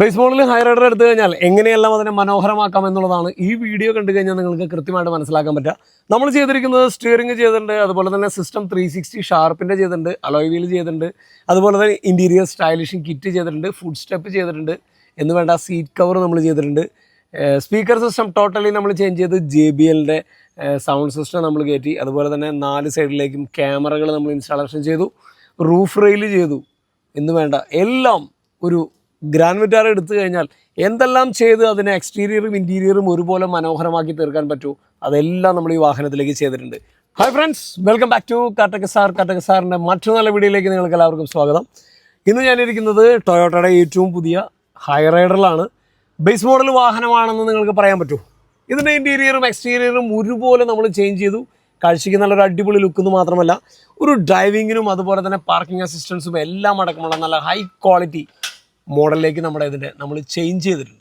Base ബോളിൽ high rider എടുത്തു കഴിഞ്ഞാൽ എങ്ങനെയെല്ലാം അതിനെ മനോഹരമാക്കാം എന്നുള്ളതാണ് ഈ വീഡിയോ കണ്ടു കഴിഞ്ഞാൽ നിങ്ങൾക്ക് കൃത്യമായിട്ട് മനസ്സിലാക്കാൻ പറ്റുക. നമ്മൾ ചെയ്തിരിക്കുന്നത് സ്റ്റിയറിംഗ് ചെയ്തിട്ടുണ്ട് അതുപോലെ തന്നെ സിസ്റ്റം ത്രീ സിക്സ്റ്റി ഷാർപ്പിന്റെ ചെയ്തിട്ടുണ്ട് അലോയ് വീൽ ചെയ്തിട്ടുണ്ട് അതുപോലെ തന്നെ ഇന്റീരിയർ സ്റ്റൈലിഷിംഗ് കിറ്റ് ചെയ്തിട്ടുണ്ട് ഫുഡ് സ്റ്റെപ്പ് ചെയ്തിട്ടുണ്ട് എന്ന് വേണ്ട സീറ്റ് കവർ നമ്മൾ ചെയ്തിട്ടുണ്ട്. സ്പീക്കർ സിസ്റ്റം ടോട്ടലി നമ്മൾ ചേഞ്ച് ചെയ്ത് ജെ ബി എല്ലിന്റെ സൗണ്ട് സിസ്റ്റം നമ്മൾ കയറ്റി അതുപോലെ തന്നെ നാല് സൈഡിലേക്കും ക്യാമറകൾ നമ്മൾ ഇൻസ്റ്റാളേഷൻ ചെയ്തു റൂഫ് റെയിൽ ചെയ്തു എന്ന് വേണ്ട എല്ലാം ഒരു ഗ്രാൻഡ് വിറ്റാർ എടുത്തു കഴിഞ്ഞാൽ എന്തെല്ലാം ചെയ്ത് അതിനെ എക്സ്റ്റീരിയറും ഇന്റീരിയറും ഒരുപോലെ മനോഹരമാക്കി തീർക്കാൻ പറ്റൂ? അതെല്ലാം നമ്മൾ ഈ വാഹനത്തിലേക്ക് ചെയ്തിട്ടുണ്ട്. Hi friends welcome back to Kattaka sir Kattaka സാറിന്റെ മറ്റു നല്ല വീഡിയോയിലേക്ക് നിങ്ങൾക്ക് എല്ലാവർക്കും സ്വാഗതം. ഇന്ന് ഞാനിരിക്കുന്നത് ടൊയോട്ടയുടെ ഏറ്റവും പുതിയ ഹൈ റൈഡറിലാണ് ബേസ് മോഡൽ വാഹനമാണെന്ന് നിങ്ങൾക്ക് പറയാൻ പറ്റുമോ ഇതിന്റെ ഇന്റീരിയറും എക്സ്റ്റീരിയറും ഒരുപോലെ നമ്മൾ ചേഞ്ച് ചെയ്തു. കാഴ്ചയ്ക്ക് നല്ലൊരു അടിപൊളി ലുക്ക് എന്ന് മാത്രമല്ല ഒരു ഡ്രൈവിങ്ങിനും അതുപോലെ തന്നെ പാർക്കിംഗ് അസിസ്റ്റൻസും എല്ലാം അടക്കമുള്ള നല്ല ഹൈ ക്വാളിറ്റി മോഡലിലേക്ക് നമ്മുടെ ഇതിന്റെ നമ്മൾ ചേഞ്ച് ചെയ്തിട്ടുണ്ട്.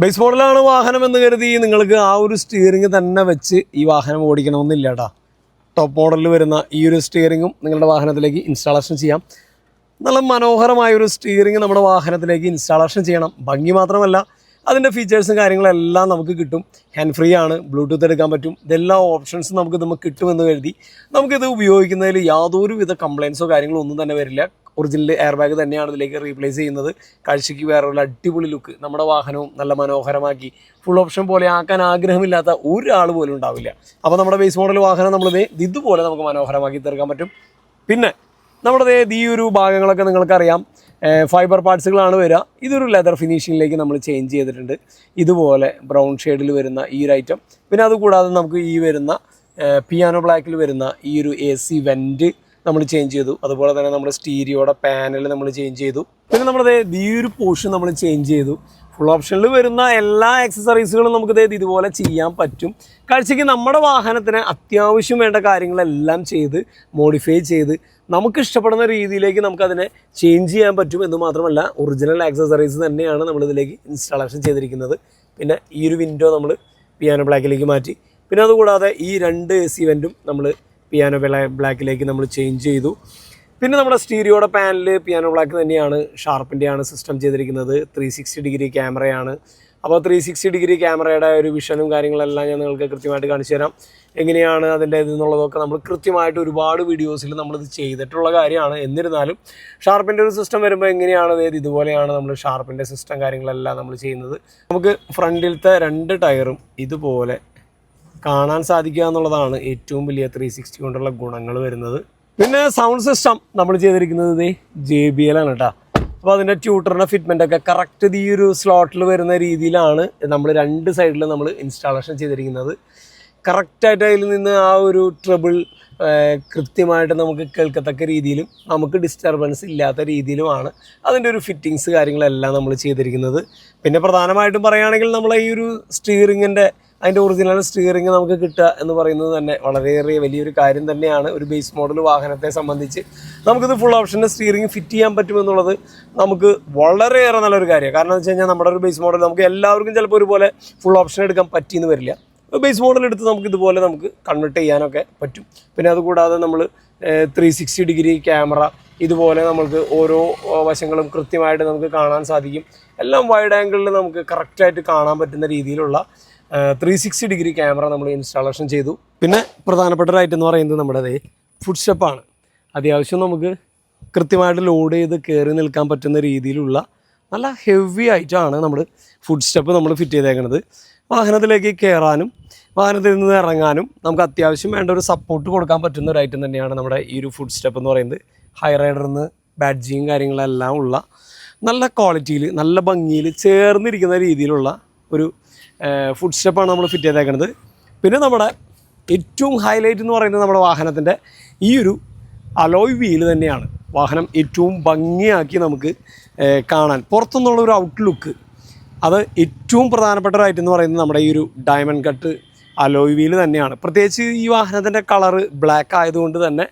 ബേസ് മോഡലാണ് വാഹനം എന്ന് കരുതി നിങ്ങൾക്ക് ആ ഒരു സ്റ്റിയറിംഗ് തന്നെ വെച്ച് ഈ വാഹനം ഓടിക്കണമെന്നില്ല കേട്ടോ ടോപ്പ് മോഡലിൽ വരുന്ന ഈ ഒരു സ്റ്റിയറിങ്ങും നിങ്ങളുടെ വാഹനത്തിലേക്ക് ഇൻസ്റ്റാളേഷൻ ചെയ്യാം. നല്ല മനോഹരമായ ഒരു സ്റ്റിയറിംഗ് നമ്മുടെ വാഹനത്തിലേക്ക് ഇൻസ്റ്റാളേഷൻ ചെയ്യണം. ഭംഗി മാത്രമല്ല അതിന്റെ ഫീച്ചേഴ്സും കാര്യങ്ങളെല്ലാം നമുക്ക് കിട്ടും. ഹാൻഡ് ഫ്രീ ആണ് ബ്ലൂടൂത്ത് എടുക്കാൻ പറ്റും. ഇതെല്ലാ ഓപ്ഷൻസും നമുക്ക് നമുക്ക് കിട്ടുമെന്ന് കരുതി നമുക്കിത് ഉപയോഗിക്കുന്നതിൽ യാതൊരു വിധ കംപ്ലയിൻസോ കാര്യങ്ങളോ ഒന്നും തന്നെ വരില്ല. ഒറിജിനൽ എയർ ബാഗ് തന്നെയാണ് ഇതിലേക്ക് റീപ്ലേസ് ചെയ്യുന്നത്. കാഴ്ചയ്ക്ക് വേറെ ഒരു അടിപൊളി ലുക്ക് നമ്മുടെ വാഹനവും നല്ല മനോഹരമാക്കി. ഫുൾ ഓപ്ഷൻ പോലെ ആക്കാൻ ആഗ്രഹമില്ലാത്ത ഒരാൾ പോലും ഉണ്ടാവില്ല. അപ്പോൾ നമ്മുടെ ബേസ് മോഡൽ വാഹനം നമ്മൾ ഇതുപോലെ നമുക്ക് മനോഹരമാക്കി തീർക്കാൻ പറ്റും. പിന്നെ നമ്മുടെ ഈ ഒരു ഭാഗങ്ങളൊക്കെ നിങ്ങൾക്കറിയാം. ഫൈബർ പാർട്സുകളാണ് വരിക. ഇതൊരു ലെതർ ഫിനിഷിങ്ങിലേക്ക് നമ്മൾ ചേഞ്ച് ചെയ്തിട്ടുണ്ട്. ഇതുപോലെ ബ്രൗൺ ഷെയ്ഡിൽ വരുന്ന ഈ ഒരു ഐറ്റം പിന്നെ അതുകൂടാതെ നമുക്ക് ഈ വരുന്ന പിയാനോ ബ്ലാക്കിൽ വരുന്ന ഈ ഒരു എ സി വെന്റ് നമ്മൾ ചേഞ്ച് ചെയ്തു. അതുപോലെ തന്നെ നമ്മുടെ സ്റ്റീരിയോടെ പാനൽ നമ്മൾ ചേഞ്ച് ചെയ്തു. പിന്നെ നമ്മുടെ ഈ ഒരു പോർഷൻ നമ്മൾ ചേഞ്ച് ചെയ്തു. ഫുൾ ഓപ്ഷനിൽ വരുന്ന എല്ലാ എക്സസറീസുകളും നമുക്ക് ഇതുപോലെ ചെയ്യാൻ പറ്റും. കാഴ്ചയ്ക്ക് നമ്മുടെ വാഹനത്തിന് അത്യാവശ്യം വേണ്ട കാര്യങ്ങളെല്ലാം ചെയ്ത് മോഡിഫൈ ചെയ്ത് നമുക്ക് ഇഷ്ടപ്പെടുന്ന രീതിയിലേക്ക് നമുക്കതിനെ ചേഞ്ച് ചെയ്യാൻ പറ്റും എന്ന് മാത്രമല്ല ഒറിജിനൽ ആക്സസറീസ് തന്നെയാണ് നമ്മളിതിലേക്ക് ഇൻസ്റ്റാളേഷൻ ചെയ്തിരിക്കുന്നത്. പിന്നെ ഈ ഒരു വിൻഡോ നമ്മൾ പിയാനോ ബ്ലാക്കിലേക്ക് മാറ്റി. പിന്നെ അതുകൂടാതെ ഈ രണ്ട് എ സി വെന്റും നമ്മൾ പിയാനോ ബ്ലാക്കിലേക്ക് നമ്മൾ ചേഞ്ച് ചെയ്തു. പിന്നെ നമ്മുടെ സ്റ്റീരിയോയുടെ പാനൽ പിയാനോ ബ്ലാക്ക് തന്നെയാണ് ഷാർപ്പിന്റെയാണ് സിസ്റ്റം ചെയ്തിരിക്കുന്നത്. ത്രീ സിക്സ്റ്റി ഡിഗ്രി ക്യാമറയാണ് അപ്പോൾ ത്രീ സിക്സ്റ്റി ഡിഗ്രി ക്യാമറയുടെ ഒരു വിഷനും കാര്യങ്ങളെല്ലാം ഞാൻ നിങ്ങൾക്ക് കൃത്യമായിട്ട് കാണിച്ചു തരാം. എങ്ങനെയാണ് അതിന്റെ ഇതെന്നുള്ളതൊക്കെ നമ്മൾ കൃത്യമായിട്ട് ഒരുപാട് വീഡിയോസിൽ നമ്മളിത് ചെയ്തിട്ടുള്ള കാര്യമാണ്. എന്നിരുന്നാലും ഷാർപ്പിന്റെ ഒരു സിസ്റ്റം വരുമ്പോൾ എങ്ങനെയാണ് അതായത് ഇതുപോലെയാണ് നമ്മൾ ഷാർപ്പിന്റെ സിസ്റ്റം കാര്യങ്ങളെല്ലാം നമ്മൾ ചെയ്യുന്നത്. നമുക്ക് ഫ്രണ്ടിലത്തെ രണ്ട് ടയറും ഇതുപോലെ കാണാൻ സാധിക്കുക എന്നുള്ളതാണ് ഏറ്റവും വലിയ ത്രീ സിക്സ്റ്റി കൊണ്ടുള്ള ഗുണങ്ങൾ വരുന്നത്. പിന്നെ സൗണ്ട് സിസ്റ്റം നമ്മൾ ചെയ്തിരിക്കുന്നത് ജെ ബി എൽ ആണ് കേട്ടോ അപ്പോൾ അതിന്റെ ട്യൂട്ടറിന്റെ ഫിറ്റ്മെന്റ് ഒക്കെ കറക്റ്റ് ഈ ഒരു സ്ലോട്ടിൽ വരുന്ന രീതിയിലാണ് നമ്മൾ രണ്ട് സൈഡിൽ നമ്മൾ ഇൻസ്റ്റാളേഷൻ ചെയ്തിരിക്കുന്നത്. കറക്റ്റായിട്ട് അതിൽ നിന്ന് ആ ഒരു ട്രബിൾ കൃത്യമായിട്ട് നമുക്ക് കേൾക്കത്തക്ക രീതിയിലും നമുക്ക് ഡിസ്റ്റർബൻസ് ഇല്ലാത്ത രീതിയിലുമാണ് അതിന്റെ ഒരു ഫിറ്റിങ്സ് കാര്യങ്ങളെല്ലാം നമ്മൾ ചെയ്തിരിക്കുന്നത്. പിന്നെ പ്രധാനമായിട്ടും പറയുകയാണെങ്കിൽ നമ്മൾ ഈ ഒരു സ്റ്റിയറിങ്ങിന്റെ അതിന്റെ ഒറിജിനൽ സ്റ്റിയറിംഗ് നമുക്ക് കിട്ടുക എന്ന് പറയുന്നത് തന്നെ വളരെയേറെ വലിയൊരു കാര്യം തന്നെയാണ്. ഒരു ബേസ് മോഡൽ വാഹനത്തെ സംബന്ധിച്ച് നമുക്കിത് ഫുൾ ഓപ്ഷന്റെ സ്റ്റിയറിംഗ് ഫിറ്റ് ചെയ്യാൻ പറ്റുമെന്നുള്ളത് നമുക്ക് വളരെയേറെ നല്ലൊരു കാര്യമാണ്. കാരണം എന്ന് വെച്ച് കഴിഞ്ഞാൽ നമ്മുടെ ഒരു ബേസ് മോഡൽ നമുക്ക് എല്ലാവർക്കും ചിലപ്പോൾ ഒരുപോലെ ഫുൾ ഓപ്ഷൻ എടുക്കാൻ പറ്റിയെന്ന് വരില്ല. ബേസ് മോഡൽ എടുത്ത് നമുക്ക് ഇതുപോലെ നമുക്ക് കൺവേർട്ട് ചെയ്യാനൊക്കെ പറ്റും. പിന്നെ അതുകൂടാതെ നമ്മൾ ത്രീ സിക്സ്റ്റി ഡിഗ്രി ക്യാമറ ഇതുപോലെ നമുക്ക് ഓരോ വശങ്ങളും കൃത്യമായിട്ട് നമുക്ക് കാണാൻ സാധിക്കും. എല്ലാം വൈഡ് ആംഗിളിൽ നമുക്ക് കറക്റ്റായിട്ട് കാണാൻ പറ്റുന്ന രീതിയിലുള്ള ത്രീ സിക്സ്റ്റി ഡിഗ്രി ക്യാമറ നമ്മൾ ഇൻസ്റ്റാളേഷൻ ചെയ്തു. പിന്നെ പ്രധാനപ്പെട്ട ഒരു ഐറ്റം എന്ന് പറയുന്നത് നമ്മുടെ അതേ ഫുഡ് സ്റ്റെപ്പാണ് അത്യാവശ്യം നമുക്ക് കൃത്യമായിട്ട് ലോഡ് ചെയ്ത് കയറി നിൽക്കാൻ പറ്റുന്ന രീതിയിലുള്ള നല്ല ഹെവി ആയിട്ടാണ് നമ്മൾ ഫുഡ് സ്റ്റെപ്പ് നമ്മൾ ഫിറ്റ് ചെയ്തേക്കുന്നത് വാഹനത്തിലേക്ക് കയറാനും വാഹനത്തിൽ നിന്ന് ഇറങ്ങാനും നമുക്ക് അത്യാവശ്യം വേണ്ട ഒരു സപ്പോർട്ട് കൊടുക്കാൻ പറ്റുന്ന ഒരു ഐറ്റം തന്നെയാണ് നമ്മുടെ ഈ ഒരു ഫുഡ് സ്റ്റെപ്പ് എന്ന് പറയുന്നത്. ഹൈ റൈഡറിൽ നിന്ന് ബാഡ്ജിയും കാര്യങ്ങളെല്ലാം ഉള്ള നല്ല ക്വാളിറ്റിയിൽ നല്ല ഭംഗിയിൽ ചേർന്നിരിക്കുന്ന രീതിയിലുള്ള ഒരു ഫുഡ് സ്റ്റെപ്പാണ് നമ്മൾ ഫിറ്റ് ചെയ്തേക്കുന്നത് പിന്നെ നമ്മുടെ ഏറ്റവും ഹൈലൈറ്റ് എന്ന് പറയുന്നത് നമ്മുടെ വാഹനത്തിന്റെ ഈ ഒരു അലോയ് വീൽ തന്നെയാണ്. വാഹനം ഏറ്റവും ഭംഗിയാക്കി നമുക്ക് കാണാൻ പുറത്തുനിന്നുള്ള ഒരു ഔട്ട്ലുക്ക് അത് ഏറ്റവും പ്രധാനപ്പെട്ട ഒരു ഐറ്റം എന്ന് പറയുന്നത് നമ്മുടെ ഈ ഒരു ഡയമണ്ട് കട്ട് അലോയ് വീൽ തന്നെയാണ്. പ്രത്യേകിച്ച് ഈ വാഹനത്തിന്റെ കളറ് ബ്ലാക്ക് ആയതുകൊണ്ട് തന്നെ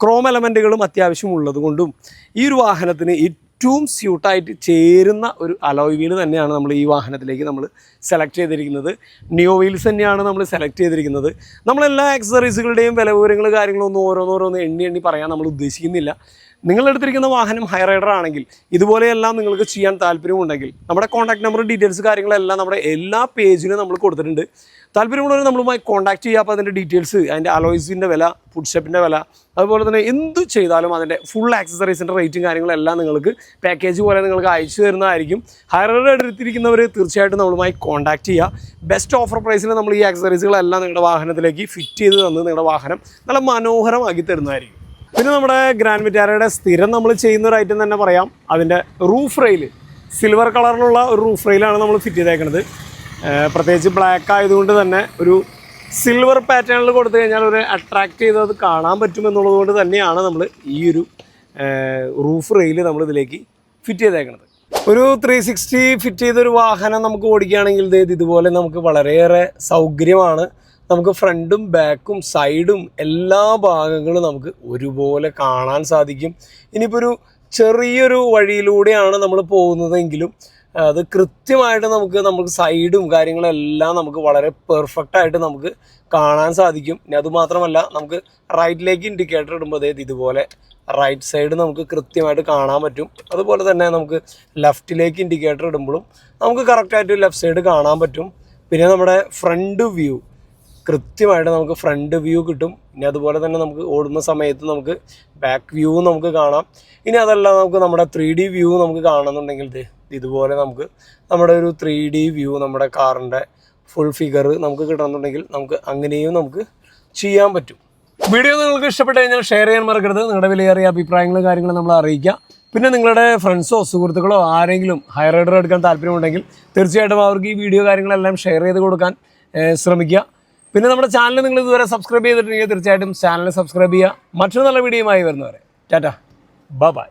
ക്രോം എലമെന്റുകളും അത്യാവശ്യം ഉള്ളതുകൊണ്ടും ഈ ഒരു വാഹനത്തിന് ഏറ്റവും സ്യൂട്ടായിട്ട് ചേരുന്ന ഒരു അലോയ് വീൽ തന്നെയാണ് നമ്മൾ ഈ വാഹനത്തിലേക്ക് നമ്മൾ സെലക്ട് ചെയ്തിരിക്കുന്നത്. ന്യൂ വീൽസ് തന്നെയാണ് നമ്മൾ സെലക്ട് ചെയ്തിരിക്കുന്നത്. നമ്മളെല്ലാ ആക്സസറീസുകളുടെയും വില വിവരങ്ങൾ കാര്യങ്ങളൊന്നും ഓരോന്നോരോന്ന് എണ്ണി എണ്ണി പറയാൻ നമ്മൾ ഉദ്ദേശിക്കുന്നില്ല. നിങ്ങൾ എടുത്തിരിക്കുന്ന വാഹനം ഹൈ റൈഡർ ആണെങ്കിൽ ഇതുപോലെയെല്ലാം നിങ്ങൾക്ക് ചെയ്യാൻ താല്പര്യമുണ്ടെങ്കിൽ നമ്മുടെ കോൺടാക്ട് നമ്പർ ഡീറ്റെയിൽസ് കാര്യങ്ങളെല്ലാം നമ്മുടെ എല്ലാ പേജിലും നമ്മൾ കൊടുത്തിട്ടുണ്ട്. താല്പര്യമുള്ളവർ നമ്മളുമായി കോൺടാക്ട് ചെയ്യുക. അപ്പോൾ അതിന്റെ ഡീറ്റെയിൽസ് അതിന്റെ അലോയ്സിന്റെ വില ഫുഡ് സ്റ്റെപ്പിന്റെ വില അതുപോലെ തന്നെ എന്ത് ചെയ്താലും അതിന്റെ ഫുൾ ആക്സസറീസിന്റെ റേറ്റും കാര്യങ്ങളെല്ലാം നിങ്ങൾക്ക് പാക്കേജ് പോലെ നിങ്ങൾക്ക് അയച്ചു തരുന്നതായിരിക്കും. ഹൈറൈഡർ എടുത്തിരിക്കുന്നവർ തീർച്ചയായിട്ടും നമ്മളുമായി കോൺടാക്ട് ചെയ്യുക. ബെസ്റ്റ് ഓഫർ പ്രൈസിൽ നമ്മൾ ഈ ആക്സസറീസുകളെല്ലാം നിങ്ങളുടെ വാഹനത്തിലേക്ക് ഫിറ്റ് ചെയ്ത് തന്ന് നിങ്ങളുടെ വാഹനം നല്ല മനോഹരമാക്കി തരുന്നതായിരിക്കും. പിന്നെ നമ്മുടെ ഗ്രാൻഡ് വിറ്റാരയുടെ സ്ഥിരം നമ്മൾ ചെയ്യുന്ന ഒരു ഐറ്റം തന്നെ പറയാം. അതിന്റെ റൂഫ് റെയിൽ സിൽവർ കളറിലുള്ള ഒരു റൂഫ് റെയിലാണ് നമ്മൾ ഫിറ്റ് ചെയ്തേക്കുന്നത് പ്രത്യേകിച്ച് ബ്ലാക്ക് ആയതുകൊണ്ട് തന്നെ ഒരു സിൽവർ പാറ്റേണിൽ കൊടുത്തു കഴിഞ്ഞാൽ ഒരു അട്രാക്റ്റ് ചെയ്ത് അത് കാണാൻ പറ്റുമെന്നുള്ളത് കൊണ്ട് തന്നെയാണ് നമ്മൾ ഈ ഒരു റൂഫ് റെയിൽ നമ്മൾ ഇതിലേക്ക് ഫിറ്റ് ചെയ്തേക്കുന്നത് ഒരു ത്രീ സിക്സ്റ്റി ഫിറ്റ് ചെയ്തൊരു വാഹനം നമുക്ക് ഓടിക്കുകയാണെങ്കിൽ ഇതുപോലെ നമുക്ക് വളരെയേറെ സൗകര്യമാണ്. നമുക്ക് ഫ്രണ്ടും ബാക്കും സൈഡും എല്ലാ ഭാഗങ്ങളും നമുക്ക് ഒരുപോലെ കാണാൻ സാധിക്കും. ഇനിയിപ്പോൾ ഒരു ചെറിയൊരു വഴിയിലൂടെയാണ് നമ്മൾ പോകുന്നതെങ്കിലും അത് കൃത്യമായിട്ട് നമുക്ക് നമുക്ക് സൈഡും കാര്യങ്ങളെല്ലാം നമുക്ക് വളരെ പെർഫെക്റ്റ് ആയിട്ട് നമുക്ക് കാണാൻ സാധിക്കും. ഇനി അതുമാത്രമല്ല നമുക്ക് റൈറ്റിലേക്ക് ഇൻഡിക്കേറ്റർ ഇടുമ്പോൾ ഇതുപോലെ റൈറ്റ് സൈഡ് നമുക്ക് കൃത്യമായിട്ട് കാണാൻ പറ്റും. അതുപോലെ തന്നെ നമുക്ക് ലെഫ്റ്റിലേക്ക് ഇൻഡിക്കേറ്റർ ഇടുമ്പോഴും നമുക്ക് കറക്റ്റായിട്ട് ലെഫ്റ്റ് സൈഡ് കാണാൻ പറ്റും. പിന്നെ നമ്മുടെ ഫ്രണ്ട് വ്യൂ കൃത്യമായിട്ട് നമുക്ക് ഫ്രണ്ട് വ്യൂ കിട്ടും. ഇനി അതുപോലെ തന്നെ നമുക്ക് ഓടുന്ന സമയത്ത് നമുക്ക് ബാക്ക് വ്യൂ നമുക്ക് കാണാം. ഇനി അതല്ല നമുക്ക് നമ്മുടെ ത്രീ ഡി വ്യൂ നമുക്ക് കാണുന്നുണ്ടെങ്കിൽ ഇതുപോലെ നമുക്ക് നമ്മുടെ ഒരു ത്രീ ഡി വ്യൂ നമ്മുടെ കാറിന്റെ ഫുൾ ഫിഗർ നമുക്ക് കിട്ടണമെന്നുണ്ടെങ്കിൽ നമുക്ക് അങ്ങനെയും നമുക്ക് ചെയ്യാൻ പറ്റും. വീഡിയോ നിങ്ങൾക്ക് ഇഷ്ടപ്പെട്ട് കഴിഞ്ഞാൽ ഷെയർ ചെയ്യാൻ മറക്കരുത്. നിങ്ങളുടെ വിലയേറിയ അഭിപ്രായങ്ങളും കാര്യങ്ങളും നമ്മൾ അറിയിക്കുക പിന്നെ നിങ്ങളുടെ ഫ്രണ്ട്സോ സുഹൃത്തുക്കളോ ആരെങ്കിലും ഹയർ റൈഡർ എടുക്കാൻ താല്പര്യമുണ്ടെങ്കിൽ തീർച്ചയായിട്ടും അവർക്ക് ഈ വീഡിയോ കാര്യങ്ങളെല്ലാം ഷെയർ ചെയ്ത് കൊടുക്കാൻ ശ്രമിക്കുക. പിന്നെ നമ്മുടെ ചാനൽ നിങ്ങൾ ഇതുവരെ സബ്സ്ക്രൈബ് ചെയ്തിട്ടുണ്ടെങ്കിൽ തീർച്ചയായിട്ടും ചാനൽ സബ്സ്ക്രൈബ് ചെയ്യുക. മറ്റൊരു നല്ല വീഡിയോയുമായി വരുന്നവരെ. ടാറ്റ ബൈ